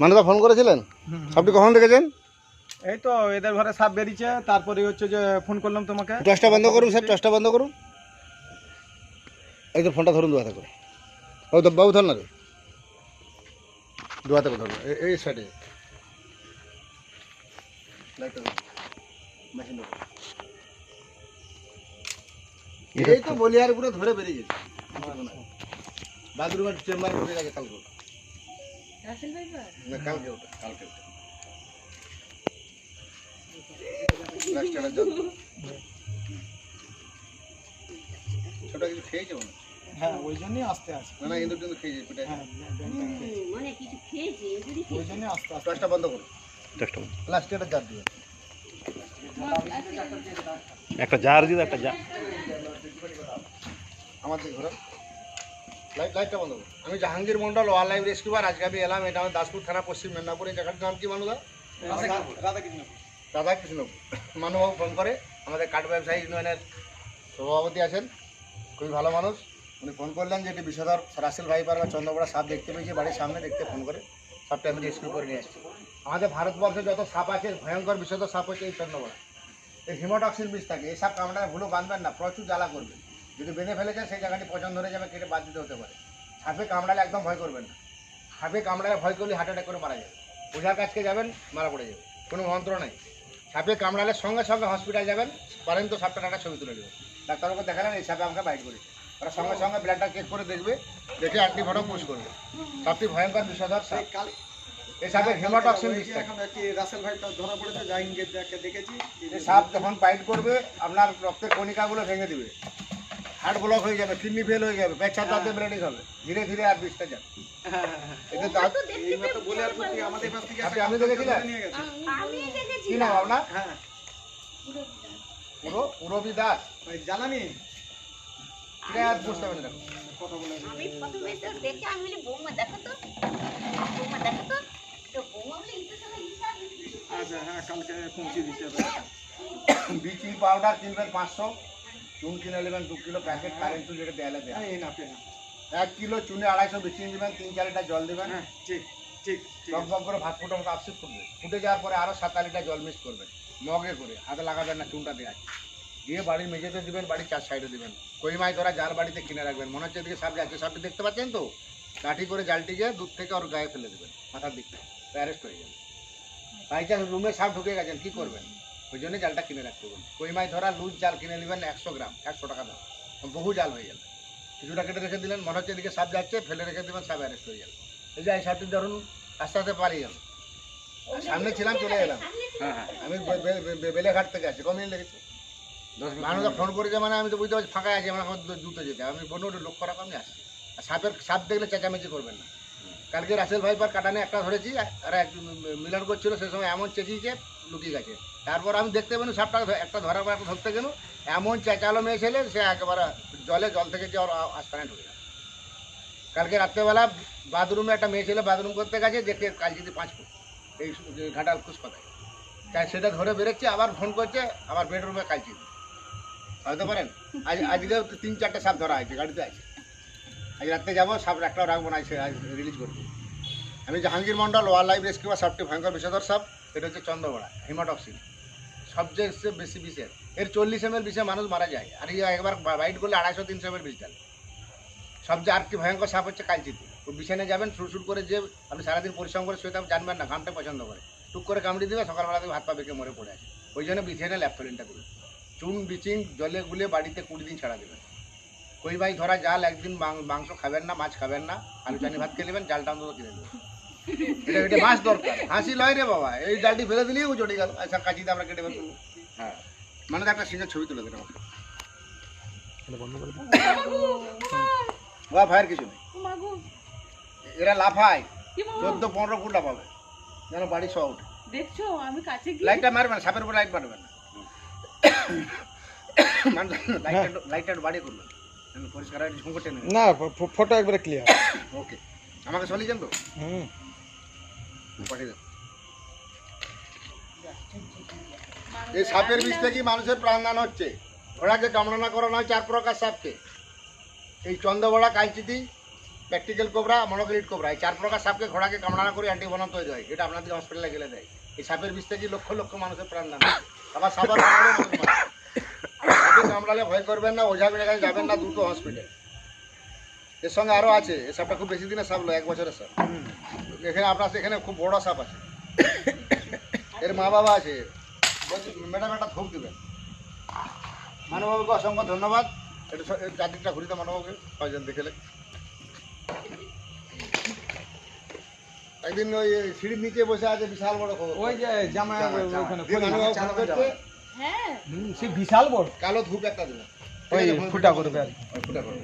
মানুদা phone করেছিলেন? আপনি কখন দেখেছেন এই তো এদের ঘরে সাপ বেরিয়েছে তারপরে হচ্ছে যে ফোন করলাম তোমাকে। টসটা বন্ধ করুন স্যার টসটা বন্ধ করুন। এই তো ফোনটা ধরুন দু হাতে করে। ও তো বাবু ধর না রে। করে ধরুন এই- এই সাইডে। এই তো বলিয়ার পুরো ধরে বেরিয়ে গেছে। বাথরুমের চেম্বার ঢুকে গেছে কালকে। ওটা। না কালকে ওটা কালকে ওটা প্লাস্টারের জল। ছোট কিছু খেয়েছে মনে হয়। হ্যাঁ ওই জন্যই আসতে আসে না না ইন্দুর টিন্দুর খেয়েছে পেটে হ্যাঁ মানে কিছু খেয়েছে এগুলি ওই জন্যই আসতে আসতে প্লাস্টার বন্ধ করুন প্লাস্টারটা জার দিবেন একটা জার দিও একটা জার আমার দিকে ঘোরান লাইট লাইটটা বন্ধ আমি জাহাঙ্গীর মন্ডল ওয়াইল্ড লাইফ রেস্কিউবার আজকে আমি এলাম এটা আমার দাসপুর থানা পশ্চিম মেদিনীপুর এই জায়গাটার নাম কি মানুদা? রাধা কৃষ্ণ রাধা কৃষ্ণ মানুবাবু ফোন করে আমাদের কাঠ ব্যবসায়ী ইউনিয়নের সভাপতি আছেন খুবই ভালো মানুষ। উনি ফোন করলেন যে এটি বিষধর রাসেল ভাইপার বা চন্দ্রপড়া সাপ দেখতে পেয়েছি বাড়ির সামনে দেখতে ফোন করে। সাপটা আমি রেস্কিউ করে নিয়ে আসছি আমাদের ভারতবর্ষে যত সাপ আছে ভয়ঙ্কর বিষধর সাপ হচ্ছে এই চন্দ্রপড়া এই হিমোটক্সিন বিষ থাকে এই সাপ কামড়ায় ভুলো বাঁধবেন না প্রচুর জ্বালা করবে। যদি বেঁধে ফেলেছেন সেই জায়গাটি পছন্দ ধরে যাবে কেটে বাদ দিতে হতে পারে। সাপে কামড়ালে একদম ভয় করবেন না। সাপে কামড়ালে ভয় করলে হার্ট অ্যাটাক করে মারা যাবে। ওঝার কাছকে যাবেন? মারা পড়ে যাবে। কোনো মন্ত্র নেই। সাপে কামড়ালে সঙ্গে সঙ্গে হসপিটাল যাবেন পারেন তো সাপটা টাকা ছবি তুলে দেবেন ডাক্তারবাবু দেখালেন এই সাপে আমাকে বাইট করেছে। ওরা সঙ্গে সঙ্গে ব্লাডটা চেক করে দেখবে দেখে একটি ফটো পুশ করবে। সাপটি ভয়ঙ্কর বিষধর সাপ। এই সাপের হেমাটক্সিন বিষ থাকে রাসেল ভাই ধরা পড়েছে দেখেছি। সাপ যখন বাইট করবে আপনার রক্তের কণিকাগুলো ভেঙে দিবে। হার্ট ব্লক হয়ে যাবে কিডনি ফেল হয়ে যাবে পেছাব দাঁতে ব্লিডিং হবে। ধীরে ধীরে আর বিষটা যাবে। এতে দাঁত বলে আর আমাদের কাছ থেকে আপনি- আমি দেখেছিলেন? আমি দেখেছি। কি নাম আপনার? হ্যাঁ। পুরো পুরবি দাস। জানানি? এটা আর বুঝতে পারেন দেখো। কথা বলে আমি প্রথমে তো দেখে আমি বলি বৌমা দেখো তো। বৌমা দেখো তো। তো বৌমা বলে ইতো আচ্ছা হ্যাঁ কালকে পৌঁছে দিতে হবে। ব্লিচিং পাউডার কিনবেন পাঁচশো। চুন কিনে নেবেন দু কিলো প্যাকেট কারেন্ট চুন যেটা দেয়ালে দেয় হ্যাঁ এই না পেনা এক কিলো চুনে আড়াইশো ব্লিচিং দেবেন তিন চার লিটার জল দেবেন। হ্যাঁ ঠিক ঠিক ঠিক। টক টক করে ভাত ফুটো মতো আপসিট করবে। ফুটে যাওয়ার পরে আরও সাত আট লিটার জল মিক্স করবেন মগে করে হাতে লাগাবেন না চুনটা দেওয়া দিয়ে বাড়ির মেঝেতে দিবেন বাড়ির চার সাইডে দিবেন। কই মাছ ধরা যার বাড়িতে কিনে রাখবেন মনে হচ্ছে এদিকে সাপ যাচ্ছে সাপটি দেখতে পাচ্ছেন তো? কাঠি করে জালটিকে দূর থেকে ওর গায়ে ফেলে দেবেন মাথার দিক। থেকে অ্যারেস্ট হয়ে যাবে। বাই চান্স রুমে সাপ ঢুকে গেছেন কী করবেন? ওই জন্য জালটা কিনে রাখতে বলুন কই মাছ ধরা লুজ জাল কিনে নেবেন একশো গ্রাম একশো টাকা দাম। বহু জাল হয়ে গেল। কিছুটা কেটে রেখে দিলেন মনে হচ্ছে এদিকে সাপ যাচ্ছে ফেলে রেখে দেবেন সাপ অ্যারেস্ট হয়ে গেল। এই যে এই সাপটি ধরুন আস্তে আস্তে পারি গেল। সামনে ছিলাম চলে এলাম। হ্যাঁ হ্যাঁ। আমি বেলেঘাট থেকে আছি কমিয়ে লেগেছে। মানুষ ফোন করেছে মানে আমি তো বুঝতে পারছি ফাঁকা আছে আমার এখন জুতো যেতে। আমি বন্য ওটা লক্ষ্য রাখো আমি আসছি আর সাপের সাপ দেখলে চেঁচামেচি করবেন না। কালকে রাসেল ভাই পার কাটানে একটা ধরেছি আর এক মিলন করছিল সে সময় এমন চেঁচিয়েছে লুকিয়ে গেছে তারপর আমি দেখতে পেলাম সাপটা একটা ধরার পর একটা ধরতে গেল। এমন চেঁচালো মেয়ে ছেলে, সে একেবারে জলে জল থেকে যে ওর আস্তানে ঢুকে গেল। কালকে রাত্রেবেলা বাথরুমে একটা মেয়ে ছেলে বাথরুম করতে গেছে, দেখে কাল যদি পাঁচ ফুট। এই ঘাটাল খুশ তাই সেটা ধরে বেরোচ্ছে, আবার ফোন করছে, আবার বেডরুমে কালছি হতে পারেন? আজ আজকে তিন চারটে সাপ ধরা হয়েছে, গাড়িতে আছে। আজ রাত্রে যাব, সাপ একটাও রাখব, না আজ রিলিজ করব। আমি Jahangir Mondal wild life rescue সাপটি ভয়ঙ্কর বিষধর সাপ। এটা হচ্ছে চন্দ্রবড়া হিমাটক্সিন সবচেয়ে বেশি বিষের। এর চল্লিশ এম এল বিষে মানুষ মারা যায়, আর এই একবার বাইট করলে আড়াইশো, তিনশো এম এল বিষ ডালে সবচেয়ে আরেকটি ভয়ঙ্কর সাপ হচ্ছে কালচিতি। ও বিছানে যাবেন শুট করে যে আপনি সারাদিন পরিশ্রম করে শুয়ে থাকবেন জানবেন না, ঘামটা পছন্দ করে। টুক করে কামড়ি দিবে, সকালবেলা থেকে হাত পা বেঁকে মরে পড়ে আছে। ওই জন্য বিছানে ল্যাপথলিনটা দেবে। চুন বিচিং জলে গুলে বাড়িতে কুড়ি দিন ছাড়া দেবেন কই ভাই, ধরা জাল একদিন মাংস খাবেন না, মাছ খাবেন না, আলু, চানি ভাত খেয়ে নেবেন, জালটা অন্তত কিনে নেবেন। এটা এটা মাছ দরকার। হাসি লয় রে বাবা। এই ফেলে দিলেই ও চটে গেল। আচ্ছা কাঁচিতে আমরা কেটে ফেলব। হ্যাঁ। মানে একটা সিঙ্গের ছবি তুলে দেন আমাকে। বা ভাইয়ের কিছু নেই। এরা লাফায়। চোদ্দ পনেরো ফুট লাফাবে যেন বাড়ি সহ উঠে দেখছ আমি কাছে গিয়ে লাইটটা মারবেন সাপের উপর লাইট না। না ফটো একবারে ক্লিয়ার ওকে। আমাকে চলিয়েছেন তো? হুম। এই সাপের বিষ থেকে মানুষের প্রাণদান হচ্ছে। ঘোড়াকে কামড়ানা করানো হয় চার প্রকার সাপকে। এই চন্দ্রবড়া কাঁচিতি প্র্যাকটিক্যাল কোবরা মনোক্রিট কোবরা। এই চার প্রকার সাপকে ঘোড়াকে কামড়ানো করে অ্যান্টিবনম তৈরি হয় এটা আপনাদের হসপিটালে গেলে দেয়। এই সাপের বিষ থেকে লক্ষ লক্ষ মানুষের প্রাণ দান হয়। আবার মারে। সাপে কামড়ালে ভয় করবেন না, ওঝা বেড়ে কাছে যাবেন না, দুটো হসপিটাল এর সঙ্গে আরও আছে। এই সাপটা খুব বেশি দিনের সাপ নয়, এক বছরের সাপ। এখানে আপনার এখানে খুব বড় সাপ আছে। এর মা বাবা আছে। বলছি ম্যাডাম একটা ধূপ দেবেন। মানবাবুকে অসংখ্য ধন্যবাদ। এটা চারদিকটা ঘুরিতে মানবাবুকে কয়জন দেখেলে। একদিন ওই সিঁড়ির নিচে বসে আছে বিশাল বড় খবর ওই যে করছে, হ্যাঁ। সে বিশাল বড়। কালো ধূপ একটা ওই ফুটা করবে আর ফুটা করবে।